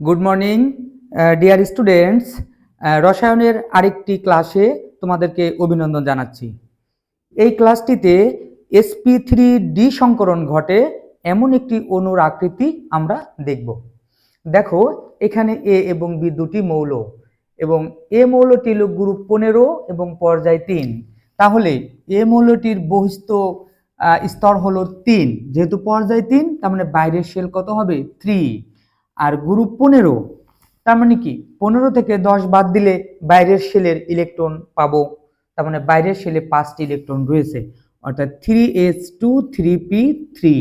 Good morning dear students রসায়নের আরেকটি ক্লাসে তোমাদেরকে অভিনন্দন জানাচ্ছি। এই ক্লাসটিতে এসপি থ্রি ডি সংকরণ ঘটে এমন একটি অণুর আকৃতি আমরা দেখব। দেখো, এখানে এ এবং বি দুটি মৌল এবং এ মৌলটি হল গ্রুপ পনেরো এবং পর্যায় তিন। তাহলে এ মৌলটির বহিস্থ স্তর হলো তিন। যেহেতু পর্যায় তিন, তার মানে বাইরের শেল কত হবে? থ্রি আর গ্রুপ পনেরো, তার মানে কি? পনেরো থেকে দশ বাদ দিলে বাইরের সেলের ইলেকট্রন পাবো, তার মানে বাইরের সেলে পাঁচটি ইলেকট্রন রয়েছে। অর্থাৎ three S two three P three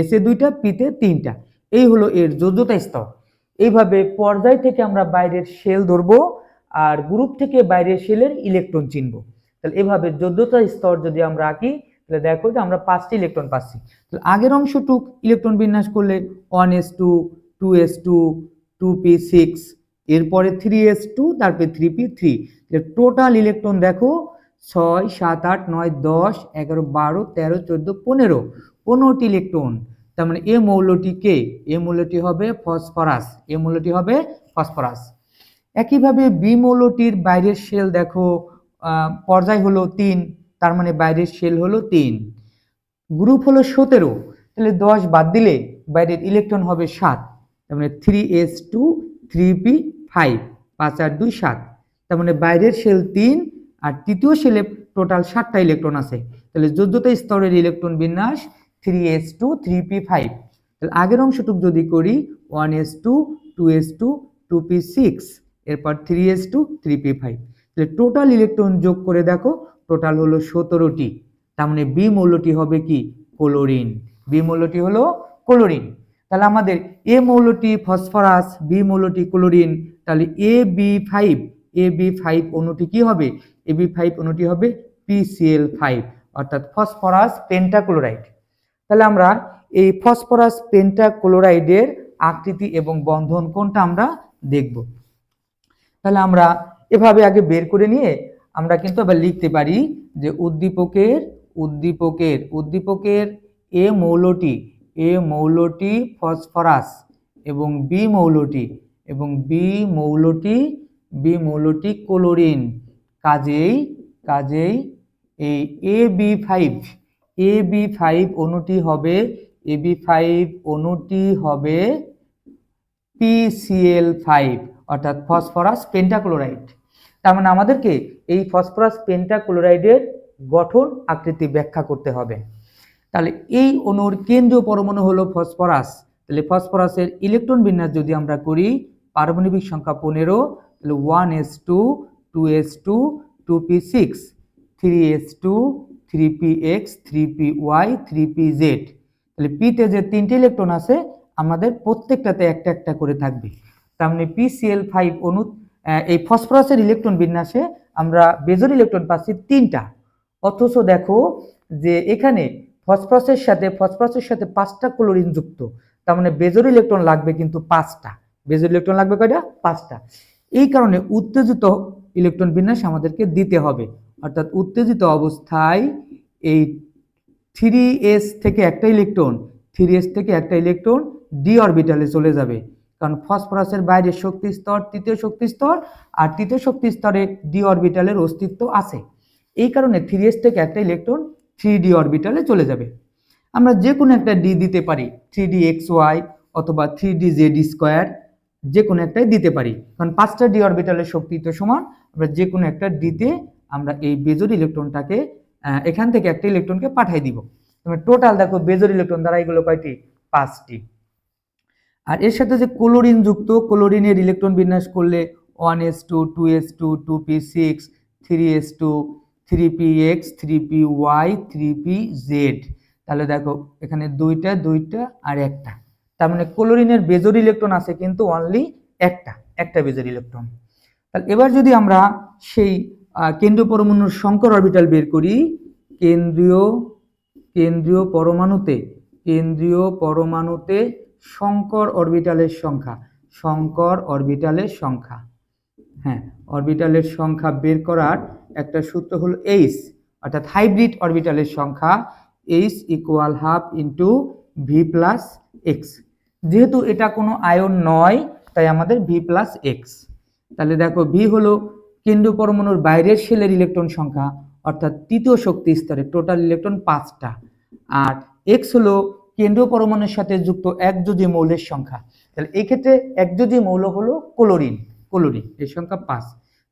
এসে দুইটা পিতে তিনটা। এই হলো এর যোগ্যতা স্তর। এইভাবে পর্যায় থেকে আমরা বাইরের সেল ধরবো আর গ্রুপ থেকে বাইরের সেলের ইলেকট্রন চিনবো। তাহলে এভাবে যোগ্যতা স্তর যদি আমরা আঁকি, তাহলে দেখো যে আমরা পাঁচটি ইলেকট্রন পাচ্ছি। তাহলে আগের অংশটুক ইলেকট্রন বিন্যাস করলে one S two two S two two P six এরপরে থ্রি এস টু তারপরে three P three total electron দেখো, ছয়, সাত, আট, নয়, দশ, এগারো, বারো, তেরো, চোদ্দ, পনেরো। পনেরোটি ইলেকট্রন তার মানে এ মৌলটি কে? এ মৌলটি হবে ফসফরাস এ মৌলটি হবে ফসফরাস একইভাবে বি মৌলটির বাইরের শেল দেখো পর্যায় হলো তিন, তার মানে বাইরের শেল হলো তিন। গ্রুপ হলো সতেরো। তাহলে দশ বাদ দিলে বাইরের ইলেকট্রন হবে সাত। তার মানে three S two three P five পাঁচ আর দুই, সাত। তার মানে বাইরের শেল তিন আর তৃতীয় শেলে টোটাল সাতটা ইলেকট্রন আছে। তাহলে যোগ্যতা স্তরের ইলেকট্রন বিন্যাস three S two three P five তাহলে আগের অংশটুক যদি করি one S two two S two two P six এরপর three S two three P five তাহলে টোটাল ইলেকট্রন যোগ করে দেখো টোটাল হলো সতেরোটি। তার মানে বি মৌলটি হবে কি? ক্লোরিন বি মৌলটি হলো ক্লোরিন তাহলে আমাদের এ মৌলটি ফসফরাস বি মৌলটি ক্লোরিন, তাহলে A B five A B five অণুটি কি হবে? এ বি ফাইভ অণুটি হবে পিসিএল ফাইভ অর্থাৎ ফসফরাস পেন্টাক্লোরাইড। তাহলে আমরা এই ফসফরাস পেন্টাক্লোরাইডের আকৃতি এবং বন্ধন কোনটা আমরা দেখব। তাহলে আমরা এভাবে আগে বের করে নিয়ে আমরা কিন্তু আবার লিখতে পারি যে উদ্দীপকের উদ্দীপকের উদ্দীপকের এ মৌলটি এ মৌলটি ফসফরাস এবং বি মৌলটি এবং বি মৌলটি বি মৌলটি ক্লোরিন। কাজেই কাজেই এই A B five, A B five অণুটি হবে, এ বি ফাইভ অণুটি হবে পিসিএল ফাইভ, অর্থাৎ ফসফরাস পেন্টাক্লোরাইড। তার মানে আমাদেরকে এই ফসফরাস পেন্টাক্লোরাইডের গঠন আকৃতি ব্যাখ্যা করতে হবে। তাহলে এই অণুর কেন্দ্রীয় পরমাণু হলো ফসফরাস। তাহলে ফসফরাসের ইলেকট্রন বিন্যাস যদি আমরা করি পারমাণবিক সংখ্যা পনেরো তাহলে one S two two S two two P six three S two three P X three P Y three P Z তাহলে পিতে যে তিনটে ইলেকট্রন আছে আমাদের প্রত্যেকটাতে একটা একটা করে থাকবে। তার মানে পিসিএল ফাইভ আহ, এই ফসফরাসের ইলেকট্রন বিন্যাসে আমরা বেজর ইলেকট্রন পাচ্ছি তিনটা। অথচ দেখো যে এখানে ফসফরাসের সাথে ফসফরাসের সাথে পাঁচটা ক্লোরিন যুক্ত। তার মানে বেজর ইলেকট্রন লাগবে কিন্তু পাঁচটা। বেজর ইলেকট্রন লাগবে কয়টা? পাঁচটা। এই কারণে উত্তেজিত ইলেকট্রন বিন্যাস আমাদেরকে দিতে হবে। অর্থাৎ উত্তেজিত অবস্থায় এই থ্রি এস থেকে একটা ইলেকট্রন থ্রি এস থেকে একটা ইলেকট্রন ডি অরবিটালে চলে যাবে। কারণ ফসফরাসের বাইরে শক্তি স্তর, তৃতীয় শক্তি স্তর, আর তৃতীয় শক্তি স্তরে ডি অরবিটালের অস্তিত্ব আছে। এই কারণে থ্রি এস থেকে একটা ইলেকট্রন থ্রি ডি অরবিটালে চলে যাবে। আমরা যে কোনো একটা ডি দিতে পারি থ্রি ডি এক্স ওয়াই অথবা থ্রি ডি জেড স্কোয়ার যে কোনো একটাই দিতে পারি। কারণ পাঁচটা ডি অরবিটালের শক্তি তো সমান, আমরা যে কোনো একটা ডিতে আমরা এই বেজর ইলেকট্রনটাকে এখান থেকে একটা ইলেকট্রনকে পাঠিয়ে দিব। তুমি টোটাল দেখো বেজর ইলেকট্রন দ্বারা এগুলো কয়টি? পাঁচটি। আর এর সাথে যে ক্লোরিন যুক্ত ক্লোরিনের ইলেকট্রন বিন্যাস করলে one S two two S two two P six three S two three P X, three P Y, three P Z. তাহলে দেখো, এখানে দুইটা দুইটা আর একটা। তার মানে ক্লোরিনের বেজর ইলেকট্রন আছে কিন্তু অনলি একটা একটা বেজর ইলেকট্রন। তাহলে এবার যদি আমরা সেই কেন্দ্রীয় পরমাণুর সংকর অরবিটাল বের করি, কেন্দ্রীয় কেন্দ্রীয় পরমাণুতে কেন্দ্রীয় পরমাণুতে সংকর অরবিটালের সংখ্যা, সংকর অরবিটালের সংখ্যা। হ্যাঁ অরবিটালের সংখ্যা বের করার একটা সূত্র হলো এইচ অর্থাৎ হাইব্রিড অরবিটালের সংখ্যা H equal half into V plus X যেহেতু এটা কোনো আয়ন নয়, তাই আমাদের ভি প্লাস এক্স তাহলে দেখো ভি হলো কেন্দ্র পরমাণুর বাইরের শেলের ইলেকট্রন সংখ্যা, অর্থাৎ তৃতীয় শক্তি স্তরে টোটাল ইলেকট্রন পাঁচটা। আর এক্স হলো কেন্দ্রীয় পরমাণুর সাথে যুক্ত একযোজী মৌলের সংখ্যা। তাহলে এই ক্ষেত্রে একযোজী মৌল হলো ক্লোরিন। ক্লোরিন এর সংখ্যা পাঁচ।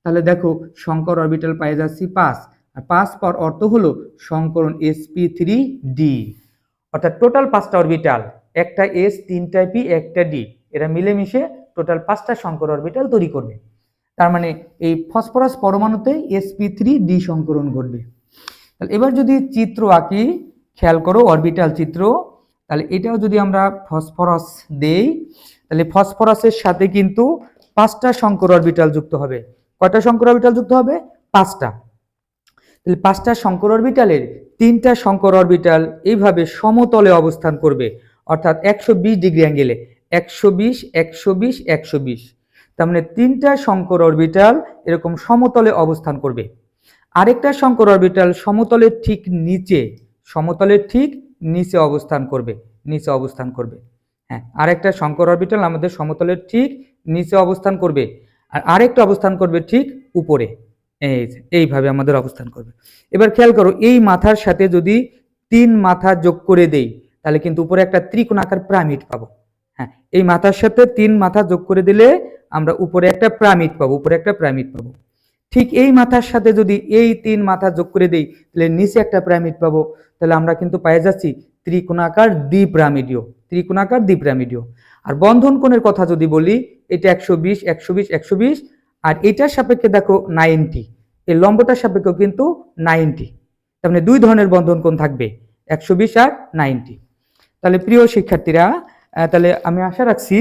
তাহলে দেখো, সংকর অরবিটাল পাই যাচ্ছি পাঁচ। আর পাঁচ পর অর্থ হলো সংকরণ এসপি থ্রি ডি অর্থাৎ টোটাল পাঁচটা অরবিটাল একটা এস তিনটা পি একটা ডি এরা মিলেমিশে টোটাল পাঁচটা সংকর অরবিটাল তৈরি করবে। তার মানে এই ফসফরাস পরমাণুতে এসপি থ্রি ডি সংকরণ ঘটবে। তাহলে এবার যদি চিত্র আঁকি, খেয়াল করো অরবিটাল চিত্র, তাহলে এটাও যদি আমরা ফসফরাস দেই, তাহলে ফসফরাসের সাথে কিন্তু পাঁচটা শঙ্কর অরবিটাল যুক্ত হবে। কয়টা শঙ্কর অরবিটাল যুক্ত হবে? পাঁচটা। তাহলে পাঁচটা শঙ্কর অরবিটালের তিনটা শঙ্কর অরবিটাল এইভাবে সমতলে অবস্থান করবে। অর্থাৎ একশো বিশ ডিগ্রি অ্যাঙ্গেলে একশো বিশ একশো বিশ একশো বিশ। তার মানে তিনটা সংকর অরবিটাল এরকম সমতলে অবস্থান করবে। আরেকটা শঙ্কর অরবিটাল সমতলের ঠিক নিচে সমতলের ঠিক নিচে অবস্থান করবে, নিচে অবস্থান করবে। হ্যাঁ আরেকটা শঙ্কর অরবিটাল আমাদের সমতলের ঠিক নিচে অবস্থান করবে আর আরেকটা অবস্থান করবে ঠিক উপরে। এই এইভাবে আমাদের অবস্থান করবে। এবার খেয়াল করো, এই মাথার সাথে যদি তিন মাথা যোগ করে দেই, তাহলে কিন্তু উপরে একটা ত্রিকোণাকার পিরামিড পাবো। হ্যাঁ এই মাথার সাথে তিন মাথা যোগ করে দিলে আমরা উপরে একটা পিরামিড পাবো, উপরে একটা পিরামিড পাবো। ঠিক এই মাথার সাথে যদি এই তিন মাথা যোগ করে দেই, তাহলে নিচে একটা পিরামিড পাবো। তাহলে আমরা কিন্তু পেয়ে যাচ্ছি ত্রিকোণাকার দ্বিপিরামিডীয় ত্রিকোণাকার দ্বিপিরামিডীয় আর বন্ধন কোণের কথা যদি বলি, এটা একশো বিশ একশো বিশ একশো বিশ, আর এটার সাপেক্ষে দেখো নাইনটি। এই লম্বটার সাপেক্ষেও কিন্তু নাইনটি। তার মানে দুই ধরনের বন্ধন কোণ থাকবে, একশো বিশ আর নাইনটি। তাহলে প্রিয় শিক্ষার্থীরা তাহলে আমি আশা রাখছি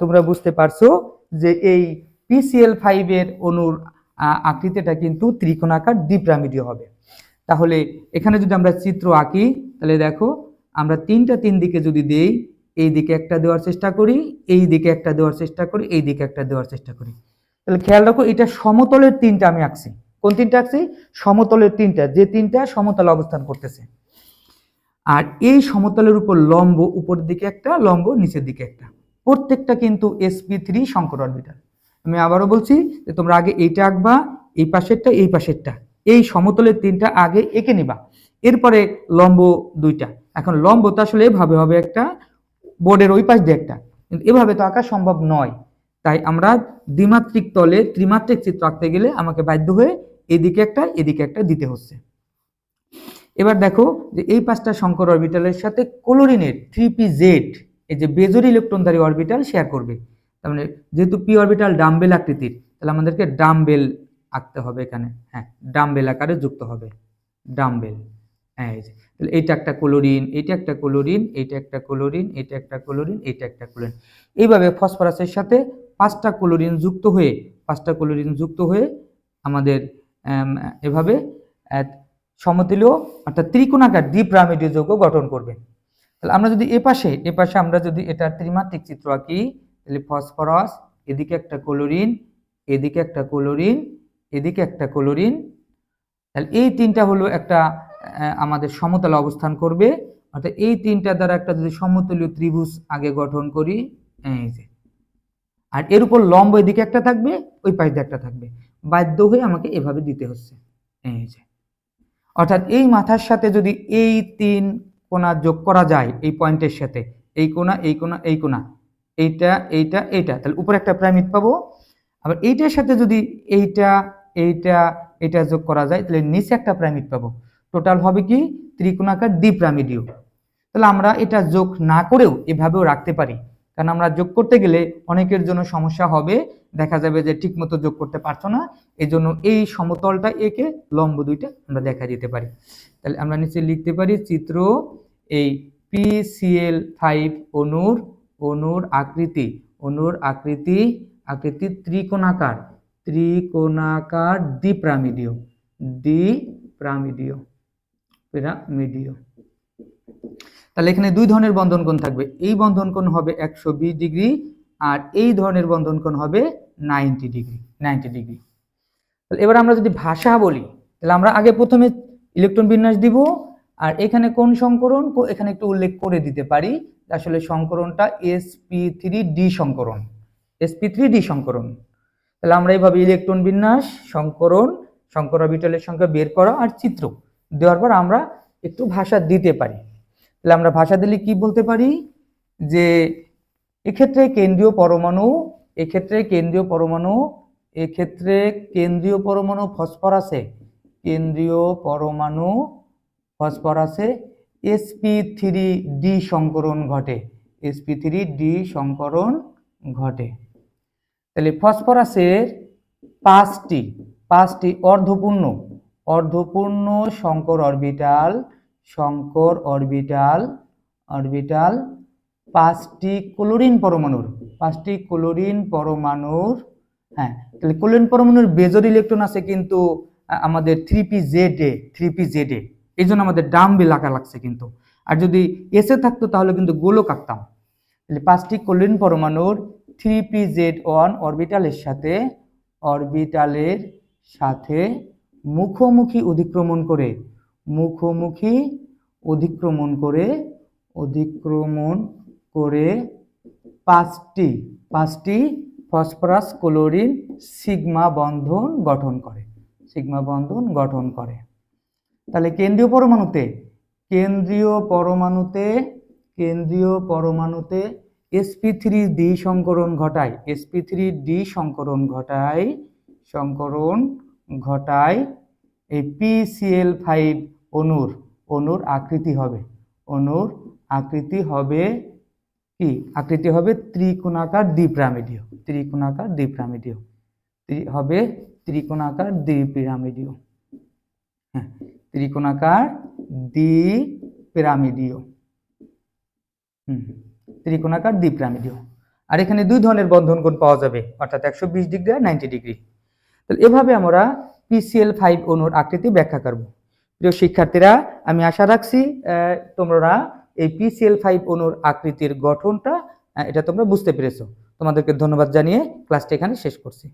তোমরা বুঝতে পারছ যে এই পিসিএল ফাইভের অনুর আকৃতিটা কিন্তু ত্রিকোণাকার দ্বিপ্রামিডীয় হবে। তাহলে এখানে যদি আমরা চিত্র আঁকি, তাহলে দেখো আমরা তিনটা তিন দিকে যদি দেই এই দিকে একটা দেওয়ার চেষ্টা করি, এই দিকে একটা দেওয়ার চেষ্টা করি, এই দিকে একটা দেওয়ার চেষ্টা করি। তাহলে খেয়াল রাখো, এটা সমতলের তিনটা আমি আঁকছি। কোন তিনটা আঁকছি? সমতলের তিনটা, যে তিনটা সমতলে অবস্থান করতেছে। আর এই সমতলের উপর লম্ব, উপরের দিকে একটা, লম্ব, নিচের দিকে একটা। প্রত্যেকটা কিন্তু এসপি থ্রি সংকর অরবিটাল। আমি আবারও বলছি যে তোমরা আগে এইটা আঁকবা, এই পাশেরটা এই পাশেরটা। এই সমতলের তিনটা আগে এঁকে নিবা। এরপরে লম্ব দুইটা। এখন লম্ব তো আসলে এভাবে হবে একটা বোর্ডের ওই পাশ দিয়ে একটা। কিন্তু এভাবে তো আঁকা সম্ভব নয়। তাই আমরা দ্বিমাত্রিক তলে ত্রিমাত্রিক চিত্র আঁকতে গেলে আমাকে বাধ্য হয়ে এদিকে একটা এদিকে একটা দিতে হচ্ছে। এবার দেখো যে এই পাঁচটা শঙ্কর অরবিটালের সাথে ক্লোরিনের থ্রি পি জেড, এই যে বেজোর ইলেকট্রনধারী অরবিটাল শেয়ার করবে। তার মানে যেহেতু পি অরবিটাল ডাম্বেল আকৃতির, তাহলে আমাদেরকে ডাম্বেল আঁকতে হবে এখানে। হ্যাঁ ডাম্বেল আকারে যুক্ত হবে। ডাম্বেল। হ্যাঁ তাহলে এইটা একটা ক্লোরিন এইটা একটা ক্লোরিন এইটা একটা ক্লোরিন এইটা একটা ক্লোরিন এইটা একটা ক্লোরিন এইভাবে ফসফরাসের সাথে পাঁচটা ক্লোরিন যুক্ত হয়ে, পাঁচটা ক্লোরিন যুক্ত হয়ে আমাদের এভাবে সমতুলীয় অর্থাৎ ত্রিকোণাকার দ্বিপ্রামিডীয় যৌগ গঠন করবে। তাহলে আমরা যদি এ পাশে এ পাশে আমরা যদি এটা ত্রিমাত্রিক চিত্র আঁকি, তাহলে ফসফরাস এদিকে একটা ক্লোরিন এদিকে একটা ক্লোরিন এদিকে একটা ক্লোরিন তাহলে এই তিনটা হলো একটা আমাদের সমতলে অবস্থান করবে। অর্থাৎ এই তিনটা দ্বারা একটা যদি সমতলীয় ত্রিভুজ আগে গঠন করি, এই যে। আর এর উপর লম্ব এদিকে একটা থাকবে, ওই পাশ দিয়ে একটা থাকবে। বাধ্য হয়ে আমাকে এভাবে দিতে হচ্ছে, এই যে। অর্থাৎ এই মাথার সাথে যদি এই তিন কোণা যোগ করা যায়, এই পয়েন্টের সাথে, এই কোণা এই কোণা এই কোণা, এইটা এইটা এইটা, তাহলে উপরে একটা প্রাইমিড পাবো। আবার এইটার সাথে যদি এইটা এইটা এটা যোগ করা যায়, তাহলে নিচে একটা প্রাইমিড পাবো। টোটাল হবে কি? ত্রিকোণাকার দ্বিপ্রামিডীয়। তাহলে আমরা এটা যোগ না করেও এভাবেও রাখতে পারি। কারণ আমরা যোগ করতে গেলে অনেকের জন্য সমস্যা হবে। দেখা যাবে যে ঠিক মতো যোগ করতে পারছ না। এই জন্য এই সমতলটা একে লম্ব দুইটা আমরা দেখা দিতে পারি। তাহলে আমরা নিচে লিখতে পারি চিত্র এই পিসিএল ফাইভ অনুর অনুর আকৃতি অনুর আকৃতি আকৃতি ত্রিকোণাকার ত্রিকোণাকার দ্বিপ্রামিডীয় দ্বিপ্রামিডীয়। পিরামিডীয় তাহলে এখানে দুই ধরনের বন্ধন কোণ থাকবে। এই বন্ধন কোণ হবে একশো বিশ ডিগ্রি আর এই ধরনের বন্ধন কোণ হবে নাইনটি ডিগ্রি নাইনটি ডিগ্রি। তাহলে এবার আমরা যদি ভাষা বলি, তাহলে আমরা আগে প্রথমে ইলেকট্রন বিন্যাস দিব আর এখানে কোন সংকরণ এখানে একটু উল্লেখ করে দিতে পারি আসলে সংকরণটা এস পি থ্রি ডি সংকরণ এসপি থ্রি ডি সংকরণ। তাহলে আমরা এইভাবে ইলেকট্রন বিন্যাস, সংকরণ, সংকর অরবিটালের সংখ্যা বের করা আর চিত্র। দেওয়ার পর আমরা একটু ভাষা দিতে পারি। তাহলে আমরা ভাষা দিলে কি বলতে পারি? যে এক্ষেত্রে কেন্দ্রীয় পরমাণু, এক্ষেত্রে কেন্দ্রীয় পরমাণু, এক্ষেত্রে কেন্দ্রীয় পরমাণু ফসফরাসে কেন্দ্রীয় পরমাণু ফসফরাসে এসপি থ্রি ডি সংকরণ ঘটে। এসপি থ্রি ডি সংকরণ ঘটে। তাহলে ফসফরাসের পাঁচটি পাঁচটি অর্ধপূর্ণ অর্ধপূর্ণ সংকর অরবিটাল সংকর অরবিটাল অরবিটাল, পাঁচটি ক্লোরিন পরমাণুর, পাঁচটি ক্লোরিন পরমাণুর হ্যাঁ তাহলে ক্লোরিন পরমাণুর বেজর ইলেকট্রন আছে কিন্তু আমাদের থ্রি পি জেড এ থ্রি পি জেড এ এই জন্য আমাদের ডাম্বে লাগা লাগছে কিন্তু। আর যদি এসে থাকতো তাহলে কিন্তু গোলক আঁকতাম। তাহলে পাঁচটি ক্লোরিন পরমাণুর থ্রি পি জেড ওয়ান অরবিটালের সাথে অরবিটালের সাথে মুখোমুখি অধিক্রমণ করে, মুখোমুখি অধিক্রমণ করে অধিক্রমণ করে পাঁচটি পাঁচটি ফসফরাস ক্লোরিন সিগমা বন্ধন গঠন করে, সিগমা বন্ধন গঠন করে। তাহলে কেন্দ্রীয় পরমাণুতে কেন্দ্রীয় পরমাণুতে কেন্দ্রীয় পরমাণুতে এসপি থ্রি ডি সংকরণ ঘটায় এসপি থ্রি ডি সংকরণ ঘটায়, সংকরণ ঘটায় এই পিসিএল ফাইভ অণুর অণুর আকৃতি হবে। অণুর আকৃতি হবে কি? আকৃতি হবে ত্রিকোণাকার দ্বিপিরামিডীয়। ত্রিকোণাকার দ্বিপিরামিডীয়। হবে ত্রিকোণাকার দ্বিপিরামিডীয়। হ্যাঁ ত্রিকোণাকার দ্বিপিরামিডীয়। হুম ত্রিকোণাকার দ্বিপিরামিডীয়। আর এখানে দুই ধরনের বন্ধন কোণ পাওয়া যাবে, অর্থাৎ একশো বিশ ডিগ্রি আর নাইনটি ডিগ্রি। তাহলে এভাবে আমরা পিসিএল ফাইভ অনুর আকৃতি ব্যাখ্যা করব। প্রিয় শিক্ষার্থীরা, আমি আশা রাখছি তোমরা এই পিসিএল ফাইভ অনুর আকৃতির গঠনটা এটা তোমরা বুঝতে পেরেছ। তোমাদেরকে ধন্যবাদ জানিয়ে ক্লাসটা এখানে শেষ করছি।